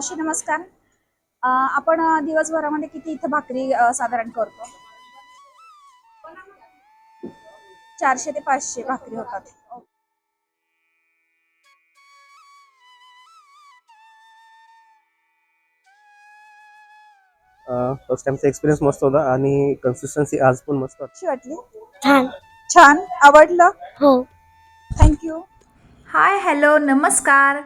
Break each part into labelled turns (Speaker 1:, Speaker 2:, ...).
Speaker 1: मावशी नमस्कार. आपण दिवसभरामध्ये किती इथं भाकरी साधारण करतो? चारशे ते पाचशे भाकरी होतात.
Speaker 2: फर्स्ट टाइमचा एक्सपिरियन्स मस्त होता आणि कन्सिस्टन्सी आज पण मस्त
Speaker 1: कशी वाटली?
Speaker 3: छान.
Speaker 1: छान. आवडलं?
Speaker 3: हो.
Speaker 1: थँक्यू
Speaker 4: हाय हॅलो नमस्कार.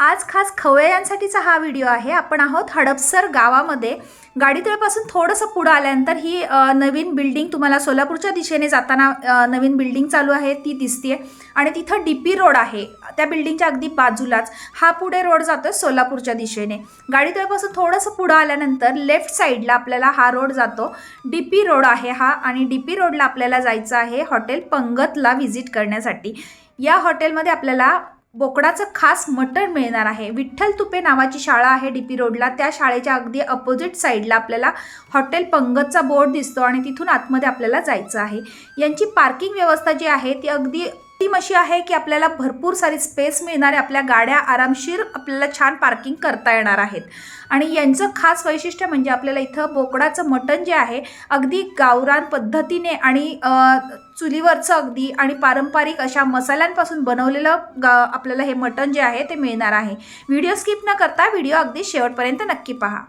Speaker 4: आज खास खवय्यांसाठीचा हा व्हिडिओ आहे. आपण आहोत हडपसर गावामध्ये. गाडीतळपासून थोडंसं पुढं आल्यानंतर ही नवीन बिल्डिंग तुम्हाला सोलापूरच्या दिशेने जाताना नवीन बिल्डिंग चालू आहे ती दिसते आणि तिथं डी पी रोड आहे. त्या बिल्डिंगच्या अगदी बाजूलाच हा पुढे रोड जातो आहे सोलापूरच्या दिशेने. गाडीतळपासून थोडंसं पुढं आल्यानंतर लेफ्ट साईडला आपल्याला हा रोड जातो. डी पी रोड आहे हा आणि डी पी रोडला आपल्याला जायचं आहे हॉटेल पंगतला व्हिजिट करण्यासाठी. या हॉटेलमध्ये आपल्याला बोकडाचं खास मटण मिळणार आहे. विठ्ठल तुपे नावाची शाळा आहे डी पी रोडला. त्या शाळेच्या अगदी अपोजिट साईडला आपल्याला हॉटेल पंगतचा बोर्ड दिसतो आणि तिथून आतमध्ये आपल्याला जायचं आहे. यांची पार्किंग व्यवस्था जी आहे ती अगदी टीम अशी आहे की आपल्याला भरपूर सारी स्पेस मिळणार आहे. आपल्या गाड्या आरामशीर आपल्याला छान पार्किंग करता येणार आहेत. आणि यांचं खास वैशिष्ट्य म्हणजे आपल्याला इथं बोकडाचं मटण जे आहे अगदी गावरान पद्धतीने आणि चुलीवरचं अगदी आणि पारंपरिक अशा मसाल्यांपासून बनवलेलं ग आपल्याला हे मटण जे आहे ते मिळणार आहे. व्हिडिओ स्किप न करता व्हिडिओ अगदी शेवटपर्यंत नक्की पहा.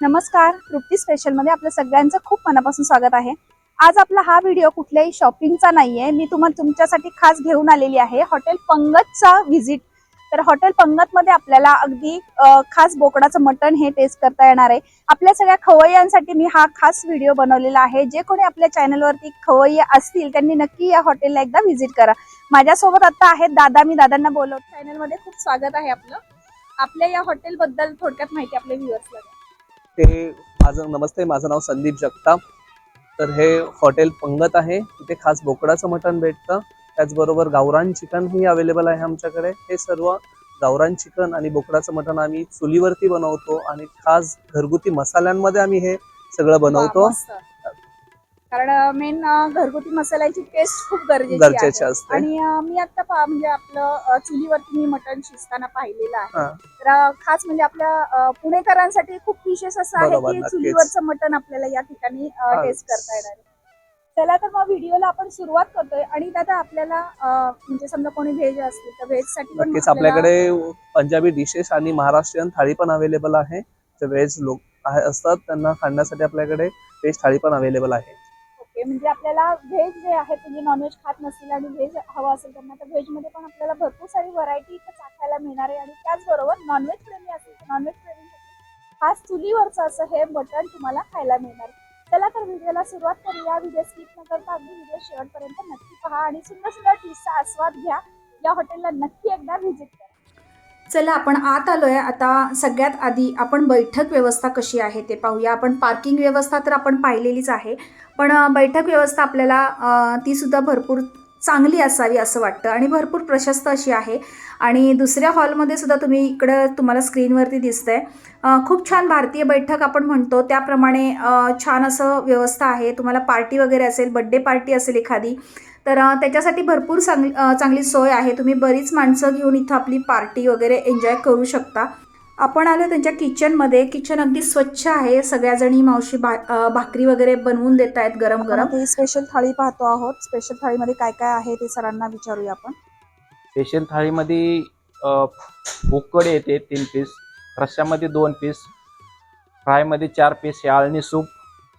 Speaker 1: नमस्कार. तृप्ती स्पेशलमध्ये आपल्या सगळ्यांचं खूप मनापासून स्वागत आहे. आज आपला हा व्हिडिओ कुठल्याही शॉपिंगचा नाहीये. मी तुम्हाला तुमच्यासाठी खास घेऊन आलेली आहे हॉटेल पंगतचा व्हिजिट तर हॉटेल पंगतमध्ये आपल्याला अगदी खास बोकडाचं मटण हे टेस्ट करता येणार आहे. आपल्या सगळ्या खवय्यांसाठी मी हा खास व्हिडिओ बनवलेला आहे. जे कोणी आपल्या चॅनलवरती खवय्ये असतील त्यांनी नक्की या हॉटेलला एकदा व्हिजिट करा. माझ्यासोबत आता आहेत दादा. मी दादांना बोलवत चॅनलमध्ये खूप स्वागत आहे आपलं. आपल्या या हॉटेलबद्दल थोडक्यात माहिती आपल्या व्ह्युअर्सला
Speaker 2: ते माझं नमस्ते. माझं नाव संदीप जगताप. तर हे हॉटेल पंगत आहे. तिथे खास बोकडाचं मटण भेटतं. त्याचबरोबर गावरान चिकन ही अवेलेबल आहे आमच्याकडे. हे सर्व गावरान चिकन आणि बोकडाचं मटण आम्ही चुलीवरती बनवतो आणि खास घरगुती मसाल्यांमध्ये आम्ही हे सगळं बनवतो.
Speaker 1: कारण मेन घरगुती मसाल्याची टेस्ट खूप गरजेची
Speaker 2: असते.
Speaker 1: आणि मी आता म्हणजे आपलं चुलीवरती मी मटण शिजताना पाहिलेलं आहे. तर खास म्हणजे आपल्या पुणेकरांसाठी खूप विशेष असं आहे की. चुलीवरचं मटण आपल्याला या ठिकाणी
Speaker 2: हा.
Speaker 1: टेस्ट करता येणार आहे. चला तर मग व्हिडिओला आपण सुरुवात करतोय. आणि दादा आपल्याला म्हणजे समजा कोणी व्हेज असतील तर व्हेजसाठी
Speaker 2: नक्कीच आपल्याकडे पंजाबी डिशेस आणि महाराष्ट्रीयन थाळी पण अवेलेबल आहे. जे व्हेज लोक असतात त्यांना खाण्यासाठी आपल्याकडे व्हेज थाळी पण अवेलेबल आहे.
Speaker 1: ओके म्हणजे आपल्याला व्हेज जे आहे तुम्ही नॉनव्हेज खात नसतील आणि व्हेज हवं असेल त्यांना तर व्हेजमध्ये पण आपल्याला भरपूर सारी व्हरायटी इथं चाखायला मिळणार आहे. आणि त्याचबरोबर नॉनव्हेज प्रेमी असेल तर नॉनव्हेज प्रेमीसाठी खास चुलीवरचं असं हे बटन तुम्हाला खायला मिळणार. आहे. चला तर व्हिडिओला सुरुवात करूया. व्हिडिओ स्किप न करता अगदी व्हिडिओ शेवटपर्यंत नक्की पहा आणि सुंदर सुंदर टीचा आस्वाद घ्या. या हॉटेलला नक्की एकदा व्हिजिट करा.
Speaker 4: चला आपण आत आलोय. आता सगळ्यात आधी आपण बैठक व्यवस्था कशी आहे ते पाहूया. आपण पार्किंग व्यवस्था तर आपण पाहिलेलीच आहे. पण बैठक व्यवस्था आपल्याला ती सुद्धा भरपूर चांगली असावी असं वाटतं. आणि भरपूर प्रशस्त अशी आहे. आणि दुसऱ्या हॉलमध्ये सुद्धा तुम्ही इकडं तुम्हाला स्क्रीनवरती दिसतं आहे खूप छान भारतीय बैठक आपण म्हणतो. त्याप्रमाणे छान असं व्यवस्था आहे. तुम्हाला पार्टी वगैरे असेल बड्डे पार्टी असेल एखादी तर त्याच्यासाठी भरपूर चांगली चांगली सोय आहे. तुम्ही बरीच माणसं घेऊन इथं आपली पार्टी वगैरे एन्जॉय करू शकता. आपण आलो त्यांच्या किचनमध्ये किचन अगदी स्वच्छ आहे. सगळ्याजणी मावशी भा अ, भाकरी वगैरे बनवून देत आहेत गरम गरम.
Speaker 1: आपण स्पेशल थाळी पाहतो आहोत. स्पेशल थाळीमध्ये काय काय आहे ते सरांना विचारूया आपण.
Speaker 5: स्पेशल थाळीमध्ये अ, बोकड येते तीन पीस रश्श्यामध्ये दोन पीस फ्रायमध्ये चार पीस हे आळणी सूप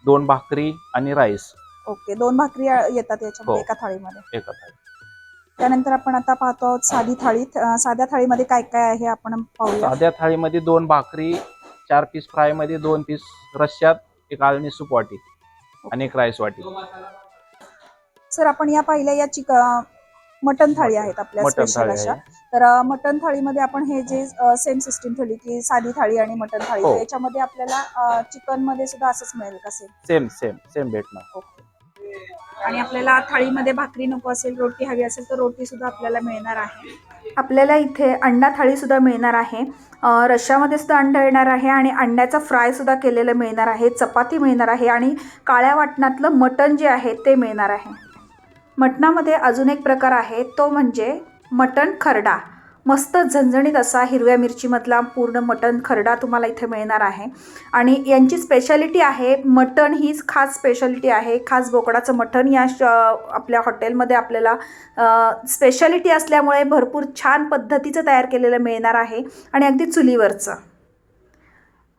Speaker 5: दोन भाकरी आणि राईस.
Speaker 1: ओके दोन भाकरी येतात याच्यामध्ये
Speaker 5: हो.
Speaker 1: एका थाळीमध्ये.
Speaker 5: एका थाळी
Speaker 1: त्यानंतर आपण आता पाहतो आहोत साधी थाळी अ, साध्या थाळीमध्ये काय काय आहे आपण पाहूया.
Speaker 5: साध्या थाळीमध्ये दोन भाकरी चार पीस फ्रायमध्ये दोन पीस रश्श्यात एक आळणी सूप वाटी आणि एक राईस वाटी.
Speaker 1: सर आपण या पाहिल्या या चिक मटन थाळी आहेत आपल्या स्पेशल
Speaker 5: थाळी
Speaker 1: अशा.
Speaker 5: आहे.
Speaker 1: तर अ, मटन थाळीमध्ये आपण हे जे सेम सिस्टीम ठेवली की साधी थाळी आणि मटन थाळी.
Speaker 5: हो.
Speaker 1: तर याच्यामध्ये आपल्याला चिकनमध्ये सुद्धा असंच मिळेल का सेम
Speaker 5: सेम सेम सेम भेटणार.
Speaker 1: आणि आपल्याला थाळीमध्ये भाकरी नको असेल रोटी हवी असेल तर रोटी सुद्धा आपल्याला मिळणार आहे.
Speaker 4: आपल्याला इथे अंडा थाळीसुद्धा मिळणार आहे. अ, रश्श्यामध्ये सुद्धा अंडा येणार आहे आणि अंड्याचा फ्रायसुद्धा केलेलं मिळणार आहे चपाती मिळणार आहे आणि काळ्या वाटणातलं मटण जे आहे ते मिळणार आहे. मटणामध्ये अजून एक प्रकार आहे तो म्हणजे मटण खरडा. मस्त झणझणीत असा हिरव्या मिरचीमधला पूर्ण मटण खरडा तुम्हाला इथे मिळणार आहे. आणि यांची स्पेशालिटी आहे मटण हीच खास स्पेशालिटी आहे. खास बोकडाचं मटण या श आपल्या हॉटेलमध्ये आपल्याला स्पेशालिटी असल्यामुळे भरपूर छान पद्धतीचं तयार केलेलं मिळणार आहे. आणि अगदी चुलीवरचं.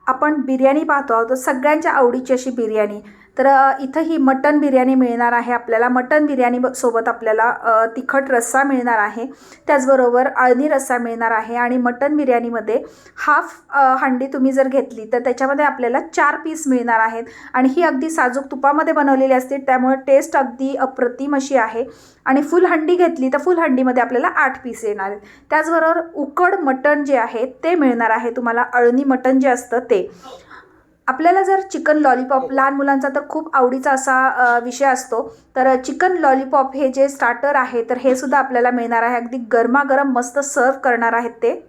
Speaker 4: आपण बिर्याणी पाहतो आहोत तर सगळ्यांच्या आवडीची अशी बिर्याणी. तर इथं ही मटन बिर्याणी मिळणार आहे आपल्याला. मटन बिर्याणी सोबत आपल्याला तिखट रस्सा मिळणार आहे. त्याचबरोबर अळणी रस्सा मिळणार आहे आणि मटन बिर्याणीमध्ये हाफ हंडी तुम्ही जर घेतली तर त्याच्यामध्ये आपल्याला चार पीस मिळणार आहेत. आणि ही अगदी साजूक तुपामध्ये बनवलेली असते त्यामुळे टेस्ट अगदी अप्रतिम अशी आहे. आणि फुल हंडी घेतली तर फुल हंडीमध्ये आपल्याला आठ पीस येणार आहेत. त्याचबरोबर उकड मटण जे आहे ते मिळणार आहे. तुम्हाला अळणी मटण जे असतं ते. आपल्याला जर चिकन लॉलीपॉप लहान मुलांचा तर खूप आवडीचा असा विषय असतो. तर चिकन लॉलीपॉप हे जे स्टार्टर आहे तर हे सुद्धा आपल्याला मिळणार आहे. अगदी गरमागरम मस्त सर्व करणार आहेत ते.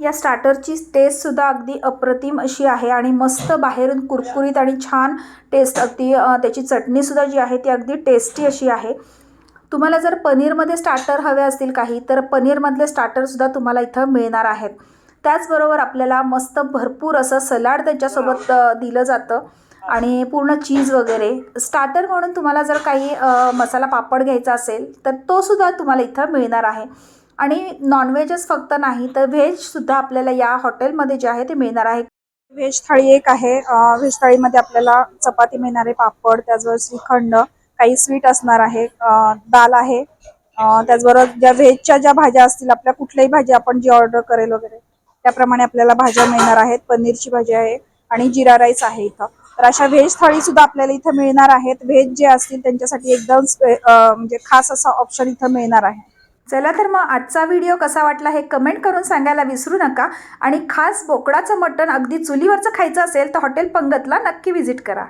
Speaker 4: या स्टार्टरची टेस्टसुद्धा अगदी अप्रतिम अशी आहे आणि मस्त बाहेरून कुरकुरीत आणि छान टेस्ट अगदी त्याची चटणीसुद्धा जी आहे ती अगदी टेस्टी अशी आहे. तुम्हाला जर पनीरमध्ये स्टार्टर हवे असतील काही तर पनीरमधले स्टार्टरसुद्धा तुम्हाला इथं मिळणार आहेत. त्याचबरोबर आपल्याला मस्त भरपूर असं सलाड त्याच्यासोबत दिलं जातं. आणि पूर्ण चीज वगैरे. स्टार्टर म्हणून तुम्हाला जर काही मसाला पापड घ्यायचा असेल तर तोसुद्धा तुम्हाला इथं मिळणार आहे. आणि नॉनव्हेजच फक्त नाही तर व्हेजसुद्धा आपल्याला या हॉटेलमध्ये जे आहे ते मिळणार आहे.
Speaker 1: व्हेज थाळी एक आहे. व्हेज थाळीमध्ये आपल्याला चपाती मिळणार आहे पापड त्याचबरोबर श्रीखंड काही स्वीट असणार आहे दाल आहे. त्याचबरोबर ज्या व्हेजच्या ज्या भाज्या असतील आपल्या कुठल्याही भाज्या आपण जी ऑर्डर करेल वगैरे त्याप्रमाणे आपल्याला भाज्या मिळणार आहेत. पनीरची भाजी आहे आणि जिरा राईस आहे इथं. तर अशा व्हेज थाळी सुद्धा आपल्याला इथं मिळणार आहेत. व्हेज जे असतील त्यांच्यासाठी एकदम स्पे- म्हणजे खास असा ऑप्शन इथं मिळणार आहे.
Speaker 4: चला तर मग आजचा व्हिडिओ कसा वाटला हे कमेंट करून सांगायला विसरू नका. आणि खास बोकडाचं मटण अगदी चुलीवरचं खायचं असेल तर हॉटेल पंगतला नक्की व्हिजिट करा.